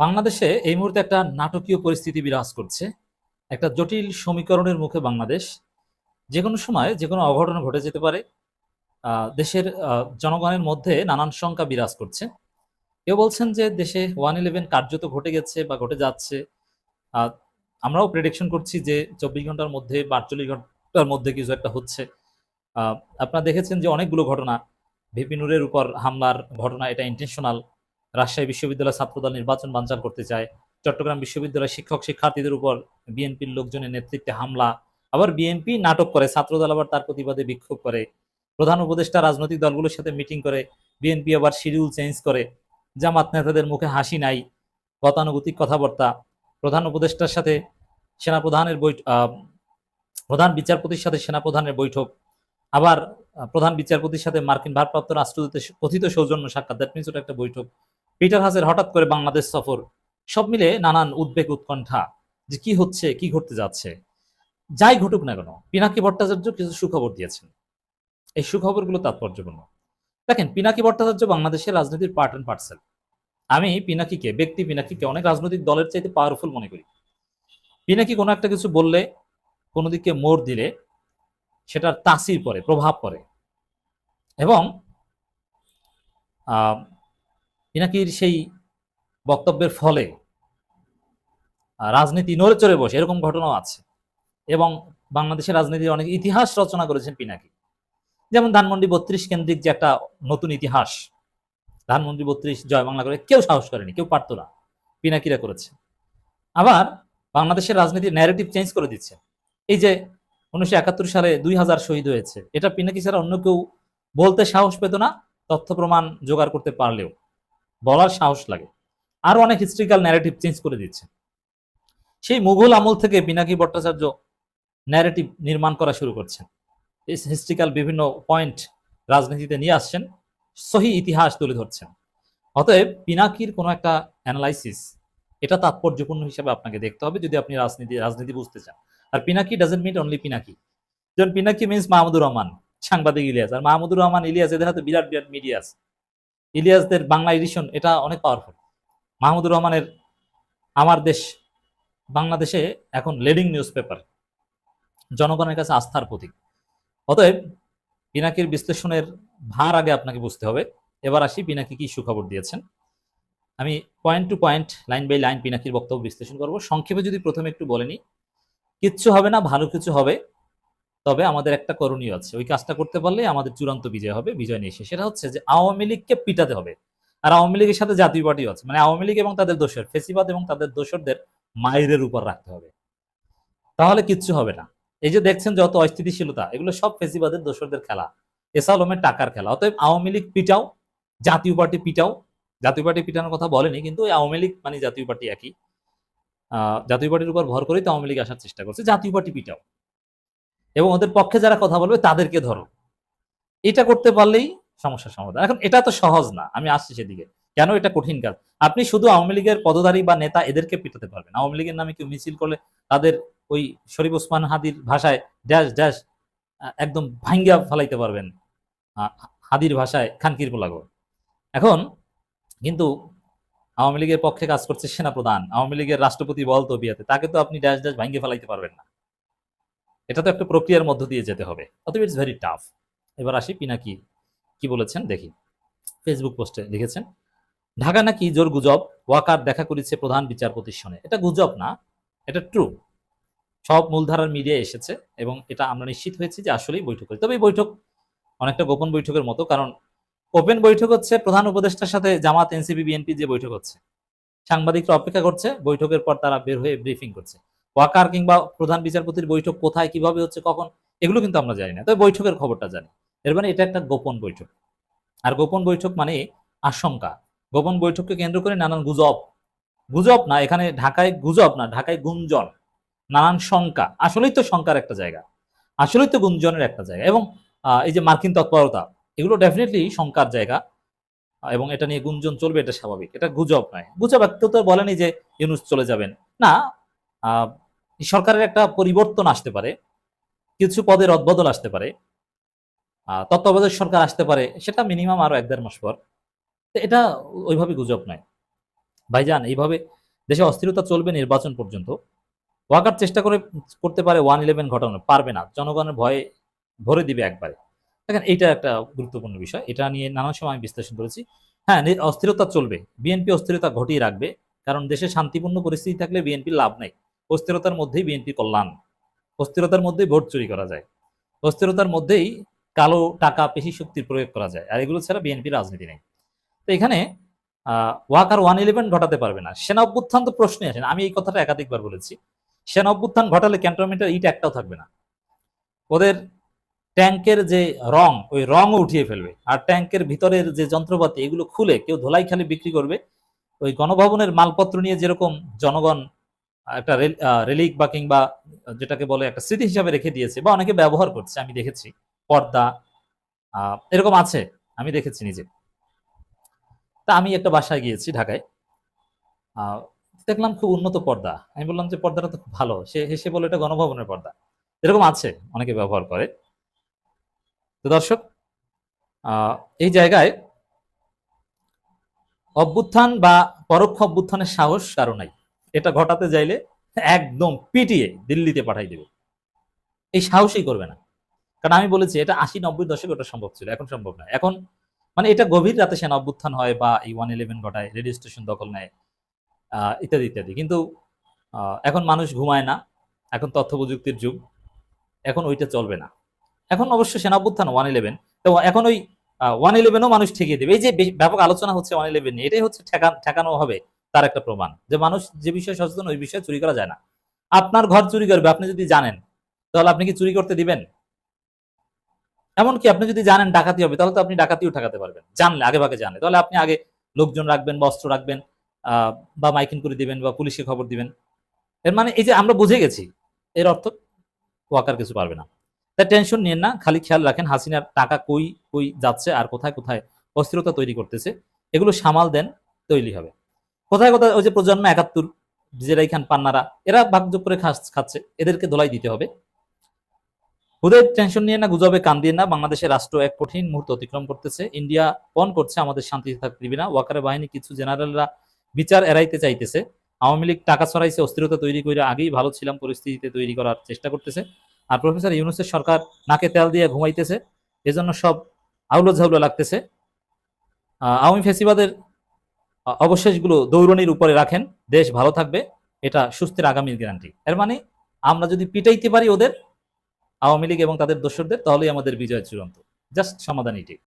বাংলাদেশে এই মুহূর্তে একটা নাটকীয় পরিস্থিতি বিরাজ করছে। একটা জটিল সমীকরণের মুখে বাংলাদেশ। যে কোনো সময় যে কোনো অঘটন ঘটে যেতে পারে। দেশের জনগণের মধ্যে নানান শঙ্কা বিরাজ করছে। কেউ বলছেন যে দেশে ওয়ান ইলেভেন কার্যত ঘটে গেছে বা ঘটে যাচ্ছে। আমরাও প্রেডিকশন করছি যে চব্বিশ ঘণ্টার মধ্যে বা আটচল্লিশ ঘণ্টার মধ্যে কিছু একটা হচ্ছে। আপনারা দেখেছেন যে অনেকগুলো ঘটনা। ভিপিনুরের উপর হামলার ঘটনা, এটা ইন্টেনশনাল রাজশাহী বিশ্ববিদ্যালয় ছাত্রদল নির্বাচন বানচাল করতে চায়। চট্টগ্রাম বিশ্ববিদ্যালয় শিক্ষক শিক্ষার্থীদের উপর বিএনপির লোকজনের নেতৃত্বে হামলা। আবার বিএনপি নাটক করে ছাত্রদল আবার তার প্রতিবাদে বিক্ষোভ করে। প্রধান উপদেষ্টা রাজনৈতিক দলগুলোর সাথে মিটিং করে বিএনপি আবার শিডিউল চেঞ্জ করে। জামাত নেতাদের মুখে হাসি নাই গতানুগতিক কথাবার্তা। প্রধান উপদেষ্টার সাথে সেনাপ্রধানের বৈ আহ, প্রধান বিচারপতির সাথে সেনাপ্রধানের বৈঠক। আবার প্রধান বিচারপতির সাথে মার্কিন ভারপ্রাপ্ত রাষ্ট্রদূতের কথিত সৌজন্য সাক্ষাৎ। দ্যাট মিনস ওটা একটা বৈঠক। পিটার হাসের হঠাৎ করে বাংলাদেশ সফর, সব মিলে নানান উদ্বেগ উৎকণ্ঠা যে কি হচ্ছে, কি ঘটতে যাচ্ছে। যাই ঘটুক না কেন, পিনাকি ভট্টাচার্য কিছু সুখবর দিয়েছেন। এই সুখবরগুলো তাৎপর্যপূর্ণ। দেখেন, পিনাকি ভট্টাচার্য বাংলাদেশের রাজনীতির পার্ট অ্যান্ড পার্সেল আমি পিনাকিকে, ব্যক্তি পিনাকিকে অনেক রাজনৈতিক দলের চাইতে পাওয়ারফুল মনে করি। পিনাকি কোনো একটা কিছু বললে, কোনো দিকে মোড় দিলে, সেটার তাসির পড়ে প্রভাব পড়ে এবং পিনাকির সেই বক্তব্যের ফলে রাজনীতি নড়ে চড়ে বসে, এরকম ঘটনাও আছে। এবং বাংলাদেশের রাজনীতির অনেক ইতিহাস রচনা করেছেন পিনাকি। যেমন ধানমন্ডি বত্রিশ কেন্দ্রিক যে একটা নতুন ইতিহাস, ধানমন্ডি বত্রিশ জয় বাংলা করে কেউ সাহস করেনি, কেউ পারতো না, পিনাকিরা করেছে। আবার বাংলাদেশের রাজনীতির ন্যারেটিভ চেঞ্জ করে দিচ্ছে। এই যে উনিশশো একাত্তর সালে দুই হাজার শহীদ হয়েছে, এটা পিনাকি ছাড়া অন্য কেউ বলতে সাহস পেত না, তথ্য প্রমাণ জোগাড় করতে পারলেও। বলার সাহস লাগে। আরও অনেক হিস্ট্রিক্যাল ন্যারেটিভ চেঞ্জ করে দিচ্ছে। সেই মুঘল আমল থেকে পিনাকি ভট্টাচার্য ন্যারেটিভ নির্মাণ করা শুরু করছেন। হিস্ট্রিক্যাল বিভিন্ন পয়েন্ট রাজনীতিতে নিয়ে আসছেন, সহি ইতিহাস তুলে ধরছেন। অতএব পিনাকির কোনো একটা অ্যানালাইসিস এটা তাৎপর্যপূর্ণ হিসেবে আপনাকে দেখতে হবে যদি আপনি রাজনীতি রাজনীতি বুঝতে চান। আর Pinaki doesn't mean only Pinaki. যেমন পিনাকি মিনস মাহমুদুর রহমান, সাংবাদিক ইলিয়াস। আর মাহমুদুর রহমান, ইলিয়াস, এদের হাতে বিরাট বিরাট মিডিয়া আছে। ইলিয়াসদের বাংলা এডিশন, এটা অনেক পাওয়ারফুল মাহমুদুর রহমানের আমার দেশ, বাংলাদেশে এখন লিডিং নিউজ পেপার জনগণের কাছে আস্থার প্রতীক। অতএব, পিনাকির বিশ্লেষণের ভার আগে আপনাকে বুঝতে হবে। এবার আসি পিনাকি কি সুখবর দিয়েছেন। আমি point to point line by line পিনাকির বক্তব্য বিশ্লেষণ করব। সংক্ষেপে যদি প্রথমে একটু বলেনি কিচ্ছু হবে না, ভালো কিছু হবে। তবে আমাদের একটা করণীয় আছে। ওই কাজটা করতে পারলে আমাদের চূড়ান্ত বিজয় হবে, বিজয় নিয়ে এসে। সেটা হচ্ছে যে আওয়ামী লীগকে পিটাতে হবে। আর আওয়ামী লীগের সাথে জাতীয় পার্টিও আছে। মানে আওয়ামী লীগ এবং তাদের দোষর, ফেসিবাদ এবং তাদের দোষরদের মায়ের উপর রাখতে হবে। তাহলে কিচ্ছু হবে না। এই যে দেখছেন যত অস্থিতিশীলতা, এগুলো সব ফেসিবাদের দোষরদের খেলা। এসালমের টাকার খেলা। অতএব আওয়ামী লীগ পিটাও, জাতীয় পার্টি পিটাও। জাতীয় পার্টি পিটানোর কথা বলেনি, কিন্তু ওই আওয়ামী লীগ মানে জাতীয় পার্টি একই। জাতীয় পার্টির উপর ভর করেই তো আওয়ামী লীগ আসার চেষ্টা করছে। জাতীয় পার্টি পিটাও। এবং ওদের পক্ষে যারা কথা বলবে তাদেরকে ধরো। এটা করতে পারলেই সমস্যার সমাধান। এখন এটা তো সহজ না, আমি আসছি সেদিকে। কেন এটা কঠিন কাজ? আপনি শুধু আওয়ামী লীগের পদধারী বা নেতা এদেরকে পিটাতে পারবেন আওয়ামী লীগের নামে কেউ মিছিল করলে তাদের ওই শরীফ ওসমান হাদির ভাষায় ড্যাশ ড্যাশ একদম ভাঙ্গিয়া ফেলাইতে পারবেন হাদির ভাষায় খানকির পোলাগো এখন কিন্তু আওয়ামী লীগের পক্ষে কাজ করছে সেনাপ্রধান, আওয়ামী লীগের রাষ্ট্রপতি বল তো বিয়াতে তাকে তো আপনি ড্যাশ ড্যাশ ভাঙ্গে ফেলাইতে পারবেন না। এটা তো একটা প্রক্রিয়ার মধ্য দিয়ে যেতে হবে। অতএব ইটস ভেরি টাফ এবার আসি পিনাকি কি বলেছেন? দেখি। ফেসবুক পোস্টে লিখেছেন, ঢাকা নাকি জোর গুজব, ওয়াকার দেখা করেছে প্রধান বিচারপতির সঙ্গে এটা গুজব না, এটা ট্রু সব মূলধারার মিডিয়া এসেছে এবং এটা আমরা নিশ্চিত হয়েছি যে আসলেই বৈঠক হয়েছে। তবে এই বৈঠক অনেকটা গোপন বৈঠকের মতো, কারণ ওপেন বৈঠক হচ্ছে, প্রধান উপদেষ্টার সাথে জামাত, এনসিপি, বিএনপি যে বৈঠক হচ্ছে। সাংবাদিকরা অপেক্ষা করছে, বৈঠকের পর তারা বের হয়ে ব্রিফিং করছে। ওয়াকার কিংবা প্রধান বিচারপতির বৈঠক কোথায়, কীভাবে হচ্ছে, কখন, এগুলো কিন্তু আমরা জানি না। তবে বৈঠকের খবরটা জানি। এর মানে এটা একটা গোপন বৈঠক। আর গোপন বৈঠক মানে আশঙ্কা। গোপন বৈঠককে কেন্দ্র করে নানান গুজব। গুজব না, এখানে ঢাকায় গুজব না, ঢাকায় গুঞ্জন, নানান শঙ্কা। আসলেই তো শঙ্কার একটা জায়গা। আসলেই তো গুঞ্জনের একটা জায়গা। এবং এই যে মার্কিন তৎপরতা, এগুলো ডেফিনেটলি শঙ্কার জায়গা। এবং এটা নিয়ে গুঞ্জন চলবে, এটা স্বাভাবিক। এটা গুজব নয়। গুজব, কেউ তো বলেনি যে ইউনুস চলে যাবেন। না সরকারের একটা পরিবর্তন আসতে পারে, কিছু পদের রদবদল আসতে পারে তত্ত্বাবধায়ক সরকার আসতে পারে, সেটা মিনিমাম আরও এক দেড় মাস পর। এটা ওইভাবে গুজব নয়। ভাইজান, এইভাবে দেশে অস্থিরতা চলবে নির্বাচন পর্যন্ত, ওয়াকার চেষ্টা করে করতে পারে ওয়ান ইলেভেন ঘটানো, পারবে না, জনগণের ভয়ে ভরে দিবে একবারে। দেখেন, এইটা একটা গুরুত্বপূর্ণ বিষয়, এটা নিয়ে নানা সময় বিশ্লেষণ করেছি। হ্যাঁ অস্থিরতা চলবে, বিএনপি অস্থিরতা ঘটিয়ে রাখবে, কারণ দেশে শান্তিপূর্ণ পরিস্থিতি থাকলে বিএনপির লাভ নেই। অস্থিরতার মধ্যেই বিএনপি কল্যাণ, অস্থিরতার মধ্যেই ভোট চুরি করা যায়, অস্থিরতার মধ্যেই কালো টাকা পেশি শক্তির প্রয়োগ করা যায়, আর এগুলো ছাড়া বিএনপি রাজনীতি নেই। তো এখানে ওয়াকার ওয়ান ইলেভেন ঘটাতে পারবে না। সেনা অভ্যুত্থান তো প্রশ্নে আসে না। আমি এই কথাটা একাধিকবার বলেছি। সেনা অভ্যুত্থান ঘটালে ক্যান্টনমেন্টের ইট একটাও থাকবে না। ওদের ট্যাঙ্কের যে রং, ওই রংও উঠিয়ে ফেলবে। আর ট্যাঙ্কের ভিতরের যে যন্ত্রপাতি, এগুলো খুলে কেউ ধোলাই খালি বিক্রি করবে। ওই গণভবনের মালপত্র নিয়ে যেরকম জনগণ একটা রেলিক বা কিংবা যেটাকে বলে একটা স্মৃতি হিসাবে রেখে দিয়েছে বা অনেকে ব্যবহার করছে, আমি দেখেছি। পর্দা এরকম আছে, আমি দেখেছি নিজে। তা আমি একটা বাসায় গিয়েছি ঢাকায়। দেখলাম খুব উন্নত পর্দা। আমি বললাম যে পর্দাটা তো খুব ভালো। সে হেসে বলে এটা গণভবনের পর্দা। এরকম আছে, অনেকে ব্যবহার করে। তো দর্শক এই জায়গায় অভ্যুত্থান বা পরোক্ষ অভ্যুত্থানের সাহস কারও নাই। এটা ঘটাতে যাইলে একদম পিটিয়ে দিল্লিতে পাঠাই দেবে। এই সাহসই করবে না। কারণ আমি বলেছি, এটা আশি নব্বই দশকে ওটা সম্ভব ছিল, এখন সম্ভব না। এখন মানে এটা গভীর রাতে সেনা অভ্যুত্থান হয় বা এই ওয়ান ইলেভেন ঘটায়, রেডিও স্টেশন দখল নেয় ইত্যাদি ইত্যাদি। কিন্তু এখন মানুষ ঘুমায় না, এখন তথ্য প্রযুক্তির যুগ, এখন ওইটা চলবে না। এখন অবশ্য সেনা অভ্যুত্থান ওয়ান ইলেভেন, তো এখন ওই ওয়ান ইলেভেনও মানুষ ঠেকিয়ে দেবে। এই যে ব্যাপক আলোচনা হচ্ছে ওয়ান ইলেভেন নিয়ে, এটাই হচ্ছে ঠেকা- ঠেকানো হবে। তার একটা প্রমাণ যে মানুষ যে বিষয়ে সচেতন, ওই বিষয়ে চুরি করা যায় না। আপনার ঘর চুরি করবে, আপনি যদি জানেন, তাহলে আপনি কি চুরি করতে দিবেন? এমনকি আপনি যদি জানেন ডাকাতি হবে, তাহলে তো আপনি ডাকাতিও ঠেকাতে পারবেন। জানলে আগে ভাগে জানলে। তাহলে আপনি আগে লোকজন রাখবেন, বা অস্ত্র রাখবেন বা মাইকিং করে দিবেন, বা পুলিশকে খবর দিবেন। এর মানে এই যে আমরা বুঝে গেছি, এর অর্থ ওয়াকার কিছু পারবে না। তাই টেনশন নিয়েন না, খালি খেয়াল রাখেন হাসিনার টাকা কই কই যাচ্ছে, আর কোথায় কোথায় অস্থিরতা তৈরি করতেছে। এগুলো সামাল দেন, তৈরি হবে। কোথায় কোথায় ওই যে প্রজন্ম একাত্তর জেরাই খান, পান্নারা, এরা ভাগযোগ করে খাচ্ছে। এদেরকে দোলাই দিতে হবে। হুদয় টেনশন নিয়ে না, গুজবে কান দিয়ে না বাংলাদেশের রাষ্ট্র এক কঠিন মুহূর্ত অতিক্রম করতেছে। ইন্ডিয়া পণ করছে, আমাদের শান্তিতে থাকতে দিবে না। ওয়াকারের বাহিনী কিছু জেনারেলরা বিচার এড়াইতে চাইতেছে। আওয়ামী লীগ টাকা ছড়াইছে, অস্থিরতা তৈরি করে আগেই ভালো ছিলাম পরিস্থিতিতে তৈরি করার চেষ্টা করতেছে। আর প্রফেসর ইউনুসের সরকার নাকে তেল দিয়ে ঘুমাইতেছে। এজন্য সব আউলো ঝাউলো লাগতেছে। আওয়ামী ফেসিবাদের অবশেষগুলো দৌড়নির উপরে রাখেন। দেশ ভালো থাকবে, এটা সুস্থের আগামীর গ্যারান্টি এর মানে আমরা যদি পিটাইতে পারি ওদের, আওয়ামী লীগ এবং তাদের দোসরদের, তাহলেই আমাদের বিজয় চূড়ান্ত। জাস্ট সমাধান এটি।